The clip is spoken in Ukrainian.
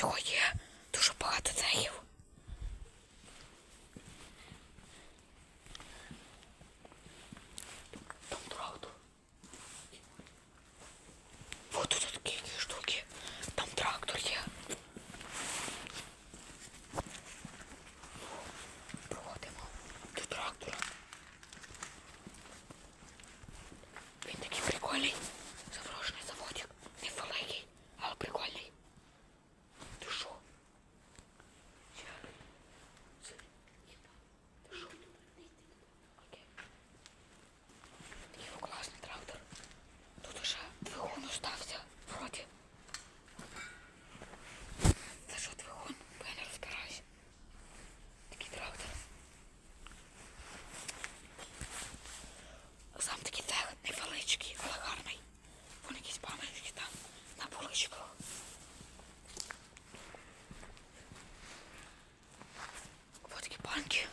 всього є дуже багато цехів. sanki.